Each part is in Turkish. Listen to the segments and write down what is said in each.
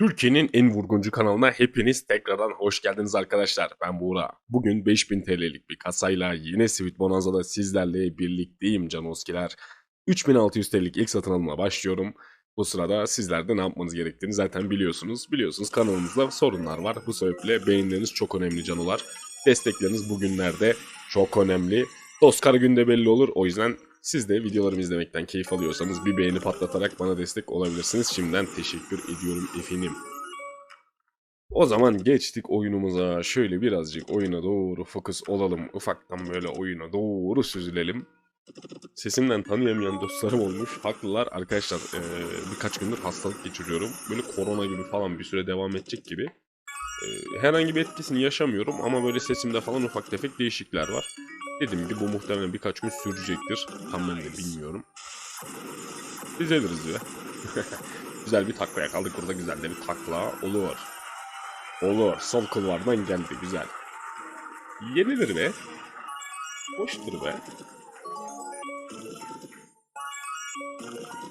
Türkiye'nin en vurguncu kanalına hepiniz tekrardan hoş geldiniz arkadaşlar. Ben Buğra. Bugün 5000 TL'lik bir kasayla yine Sweet Bonanza'da sizlerle birlikteyim canoskiler. 3600 TL'lik ilk satın alımla başlıyorum. Bu sırada sizler de ne yapmanız gerektiğini zaten biliyorsunuz. Biliyorsunuz kanalımızda sorunlar var. Bu sebeple beğenileriniz çok önemli canolar. Destekleriniz bugünlerde çok önemli. Oscar günde belli olur. O yüzden siz de videolarımı izlemekten keyif alıyorsanız bir beğeni patlatarak bana destek olabilirsiniz. Şimdiden teşekkür ediyorum efendim. O zaman geçtik oyunumuza. Şöyle birazcık oyuna doğru fokus olalım. Ufaktan böyle oyuna doğru süzülelim. Sesimden tanıyamayan dostlarım olmuş. Haklılar arkadaşlar. eee, birkaç gündür hastalık geçiriyorum. Böyle korona gibi falan bir süre devam edecek gibi. Eee, herhangi bir etkisini yaşamıyorum ama böyle sesimde falan ufak tefek değişiklikler var. Dediğim gibi bu muhtemelen birkaç gün sürecektir. Tam ben de bilmiyorum. Düzeliriz ya. güzel bir takla yakaladık burada güzel de bir takla. Olur. Olur. Sol kulvardan geldi güzel. Yenilir be. Hoştur be.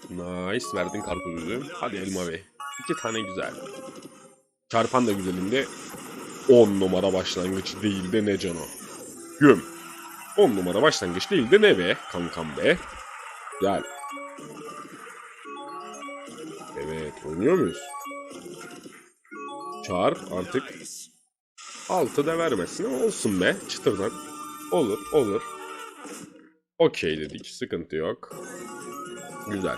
Nice. Verdin karpuzu. Hadi elma be. İki tane güzel. Çarpan da güzelinde 10 numara başlangıç değil de ne cano. Güm. 10 numara başlangıç değil de ne be kankam be. Gel. Evet oynuyor muyuz? Çarp artık. 6 da vermesin ama olsun be çıtırdan. Olur olur. Okey dedik sıkıntı yok. Güzel.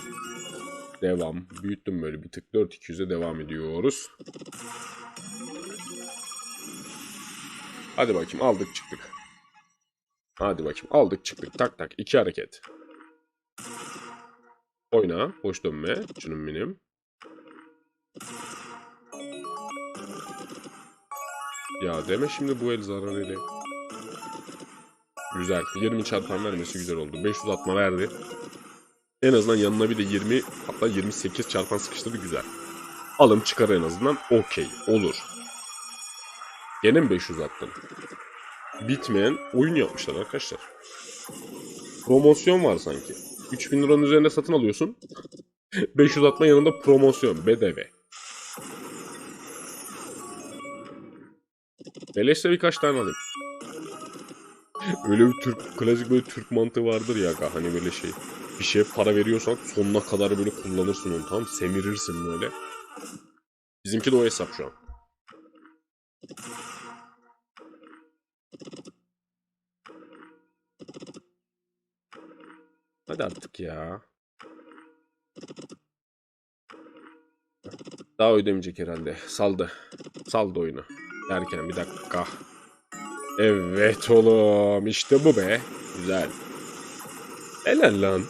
Devam. Büyüttüm böyle bir tık 4-200'e devam ediyoruz. Hadi bakayım aldık çıktık. Hadi bakayım aldık çıktık tak tak iki hareket. Oyna boş dönme canım benim. Ya deme şimdi bu el zarar eli. Güzel 20 çarpan vermesi güzel oldu. 500 atma verdi. En azından yanına bir de 20 hatta 28 çarpan sıkıştırdı güzel. Alım çıkar en azından okey olur. Gene mi 500 attın? Bitmeyen oyun yapmışlar arkadaşlar. Promosyon var sanki. 3000 liranın üzerinde satın alıyorsun. 500 atma yanında promosyon. BDV. Beleşse birkaç tane alayım. Öyle bir Türk, klasik böyle Türk mantığı vardır ya hani böyle şey. Bir şeye para veriyorsan sonuna kadar böyle kullanırsın onu tamam Semirirsin böyle. Bizimki de o hesap şu an. Hadi artık ya. Daha ödemeyecek herhalde. Saldı. Saldı oyunu. Derken bir dakika. Evet oğlum. işte bu be. Güzel. Helal lan.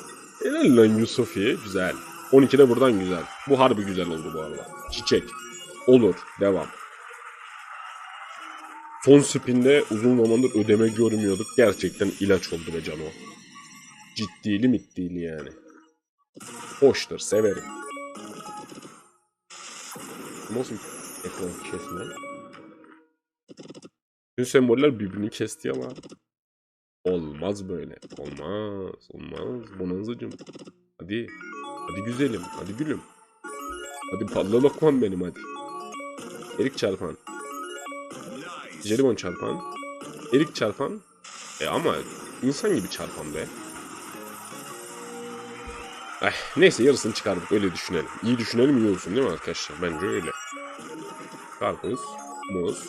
Helal lan Yusufiye. Güzel. 12 de buradan güzel. Bu harbi güzel oldu bu arada. Çiçek. Olur. Devam. Son spinde uzun zamandır ödeme görmüyorduk. Gerçekten ilaç oldu be Cano. Ciddili middili yani. Hoştur, severim. Nasıl ekran kesme? Tüm semboller birbirini kesti ama. Olmaz böyle. Olmaz. Olmaz. Bonanzacım. Hadi. Hadi güzelim. Hadi gülüm. Hadi ballı lokman benim hadi. Erik çarpan. Jelibon çarpan. Erik çarpan. E ama insan gibi çarpan be. Eh, neyse yarısını çıkardık öyle düşünelim. İyi düşünelim iyi olsun değil mi arkadaşlar? Bence öyle. Karpuz, muz,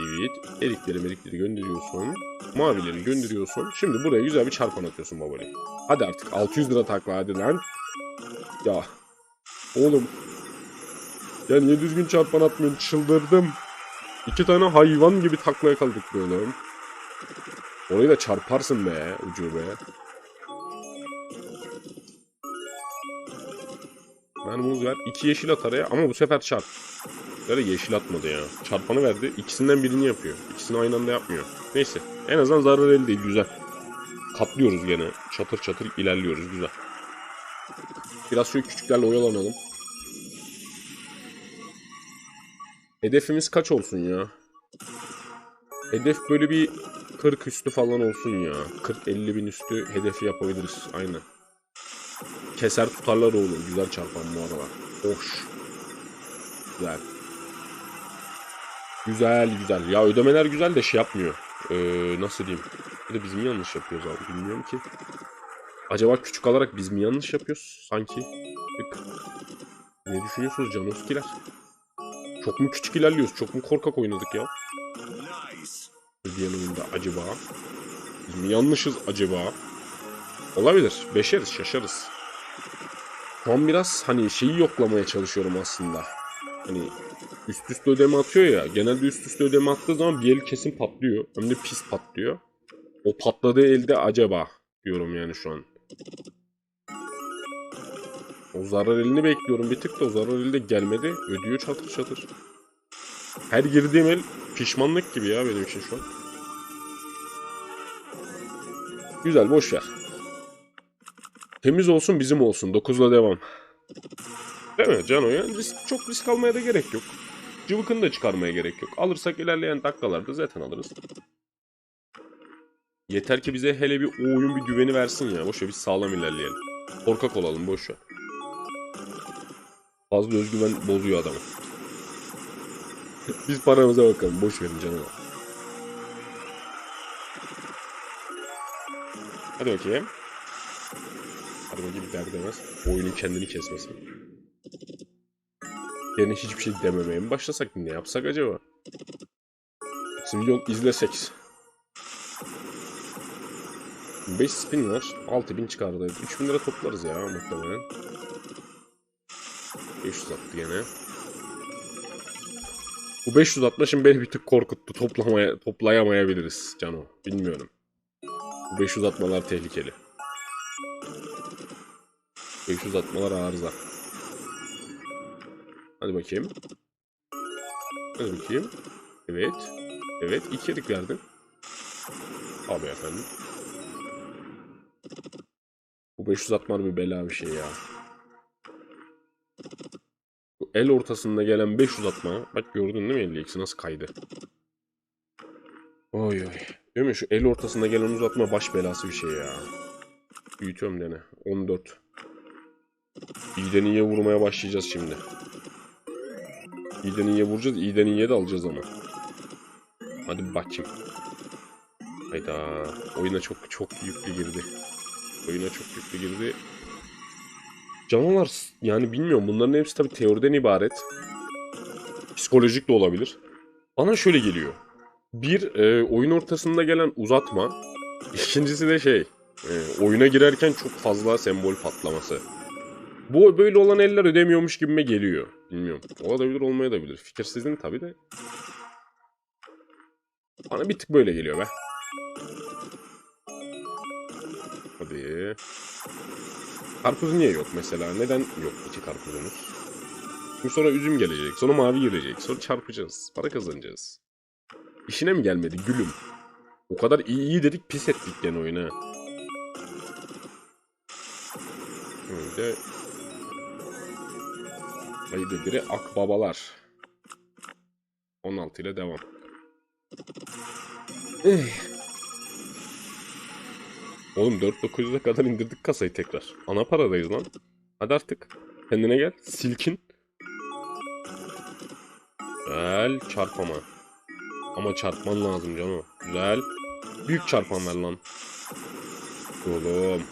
evet, erikleri merikleri gönderiyorsun. Mavileri gönderiyorsun. Şimdi buraya güzel bir çarpan atıyorsun babali. Hadi artık 600 lira takla hadi lan. Ya. Oğlum. Ya niye düzgün çarpan atmıyorsun? Çıldırdım. İki tane hayvan gibi takla yakaladık böyle. Orayı da çarparsın be ucu be. Ben muz ver. İki yeşil at araya ama bu sefer çarp. Böyle yeşil atmadı ya. Çarpanı verdi. İkisinden birini yapıyor. İkisini aynı anda yapmıyor. Neyse. En azından zarar elde değil. Güzel. Katlıyoruz gene. Çatır çatır ilerliyoruz. Güzel. Biraz şöyle küçüklerle oyalanalım. Hedefimiz kaç olsun ya? Hedef böyle bir 40 üstü falan olsun ya. 40-50 bin üstü hedefi yapabiliriz. Aynen. Keser tutarlar oğlum. Güzel çarpan bu arada. Hoş. Güzel. Güzel güzel. Ya ödemeler güzel de şey yapmıyor. Ee, nasıl diyeyim? Bir de biz mi yanlış yapıyoruz abi bilmiyorum ki. Acaba küçük alarak biz mi yanlış yapıyoruz sanki? Ne düşünüyorsunuz Canoskiler? Çok mu küçük ilerliyoruz? Çok mu korkak oynadık ya? Diğer oyunda acaba? Biz mi yanlışız acaba? Olabilir. Beşeriz, şaşarız. Şu an biraz hani şeyi yoklamaya çalışıyorum aslında. Hani üst üste ödeme atıyor ya. Genelde üst üste ödeme attığı zaman bir el kesin patlıyor. Hem de pis patlıyor. O patladığı elde acaba diyorum yani şu an. O zarar elini bekliyorum bir tık da o zarar eli de gelmedi. Ödüyor çatır çatır. Her girdiğim el pişmanlık gibi ya benim için şu an. Güzel boş ver. Temiz olsun bizim olsun. 9'la devam. Değil mi Cano ya? Risk, çok risk almaya da gerek yok. Cıvıkını da çıkarmaya gerek yok. Alırsak ilerleyen dakikalarda zaten alırız. Yeter ki bize hele bir o oyun bir güveni versin ya. Boşver biz sağlam ilerleyelim. Korkak olalım boşver. Fazla özgüven bozuyor adamı. biz paramıza bakalım. Boş verin canım. Hadi bakayım. Hadi bakayım der demez. Oyunun kendini kesmesi. Yerine hiçbir şey dememeye mi başlasak? Ne yapsak acaba? Şimdi yol izlesek. 5 spin var. 6000 çıkardı. 3000 lira toplarız ya muhtemelen. 500 attı gene. Bu 500 atma şimdi beni bir tık korkuttu. Toplamaya, toplayamayabiliriz Cano. Bilmiyorum. Bu 500 atmalar tehlikeli. 500 atmalar arıza. Hadi bakayım. Hadi bakayım. Evet. Evet. İki yedik verdin. Abi efendim. Bu 500 atmalar bir bela bir şey ya. Bu el ortasında gelen 500 atma. Bak gördün değil mi 50x'i nasıl kaydı? Oy oy. Değil mi? Şu el ortasında gelen uzatma baş belası bir şey ya. Büyütüyorum dene. 14. İyiden iyiye vurmaya başlayacağız şimdi. İyiden iyiye vuracağız. İyiden iyiye de alacağız ama. Hadi bakayım. Hayda. Oyuna çok çok yüklü girdi. Oyuna çok yüklü girdi. Canavar yani bilmiyorum bunların hepsi tabii teoriden ibaret. Psikolojik de olabilir. Bana şöyle geliyor. Bir e, oyun ortasında gelen uzatma. İkincisi de şey. e, oyuna girerken çok fazla sembol patlaması. Bu böyle olan eller ödemiyormuş gibime geliyor. Bilmiyorum. Olabilir olmayabilir. Fikir sizin tabii de. Bana bir tık böyle geliyor be. Hadi. Karpuz niye yok mesela? Neden yok iki karpuzumuz? Şimdi sonra üzüm gelecek. Sonra mavi gelecek. Sonra çarpacağız. Para kazanacağız. İşine mi gelmedi gülüm? O kadar iyi iyi dedik pis ettik gene oyuna. Öyle. Haydi biri akbabalar. 16 ile devam. Eh. Oğlum 4900'e kadar indirdik kasayı tekrar. Ana paradayız lan. Hadi artık. Kendine gel. Silkin. Güzel. Çarpama. Ama çarpman lazım canım. Güzel. Büyük çarpan ver lan. Oğlum.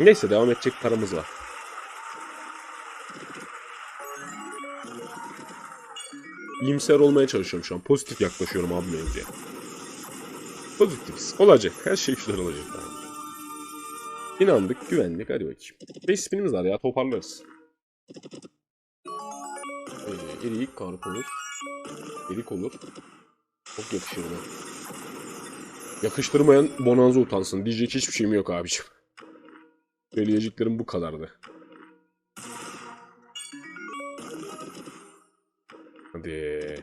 Neyse devam edecek paramız var. İyimser olmaya çalışıyorum şu an. Pozitif yaklaşıyorum abi mevzuya. Pozitifiz. Olacak. Her şey güzel olacak. Abi. İnandık, güvendik. Hadi bakayım. 5 spinimiz var ya. Toparlarız. Ee, erik, karpuz. Erik olur. Çok yakışır buna. Yakıştırmayan bonanza utansın. Diyecek hiçbir şeyim yok abiciğim. Söyleyeceklerim bu kadardı. Hadi.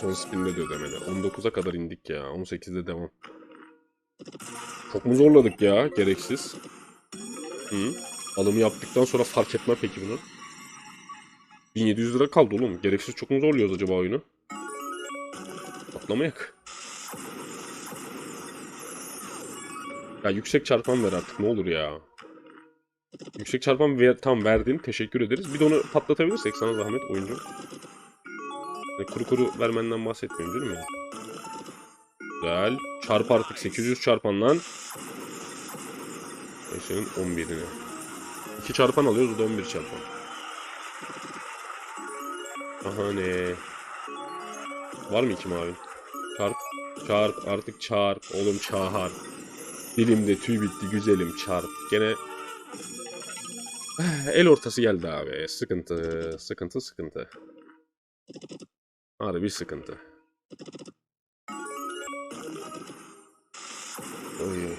Son spinde de ödemedi. 19'a kadar indik ya. 18'de devam. Çok mu zorladık ya? Gereksiz. Hı? Alımı yaptıktan sonra fark etme peki bunu. 1700 lira kaldı oğlum. Gereksiz çok mu zorluyoruz acaba oyunu? Patlamayak. Ya yüksek çarpan ver artık ne olur ya. Yüksek çarpan ver, tam verdin. Teşekkür ederiz. Bir de onu patlatabilirsek sana zahmet oyuncu. Yani kuru kuru vermenden bahsetmiyorum değil mi? Güzel. Çarp artık 800 çarpan lan. Eşeğin 11'ini. 2 çarpan alıyoruz o da 11 çarpan. Aha ne? Var mı iki mavi? Çarp. Çarp artık çarp. Oğlum çağır. Dilimde tüy bitti güzelim çarp. Gene el ortası geldi abi. Sıkıntı, sıkıntı, sıkıntı. Harbi sıkıntı. Oy.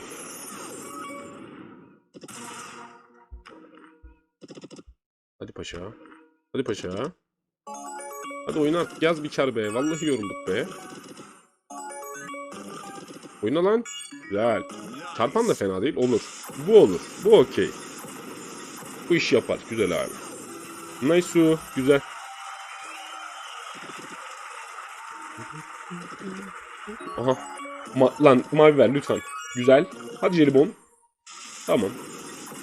Hadi paşa. Hadi paşa. Hadi oyna artık yaz bir kar be. Vallahi yorulduk be. Oyna lan. Güzel. Çarpan da fena değil. Olur. Bu olur. Bu okey. Bu iş yapar. Güzel abi. Nice. Güzel. Aha. Ma lan mavi ver lütfen. Güzel. Hadi jelibon. Tamam.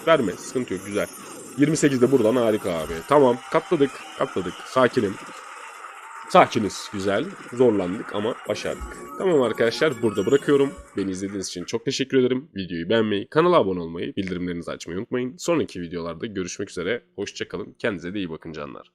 Verme. Sıkıntı yok. Güzel. 28'de buradan harika abi. Tamam. Katladık. Katladık. Sakinim. Sakiniz. Güzel. Zorlandık ama başardık. Tamam arkadaşlar burada bırakıyorum. Beni izlediğiniz için çok teşekkür ederim. Videoyu beğenmeyi, kanala abone olmayı, bildirimlerinizi açmayı unutmayın. Sonraki videolarda görüşmek üzere. Hoşçakalın. Kendinize de iyi bakın canlar.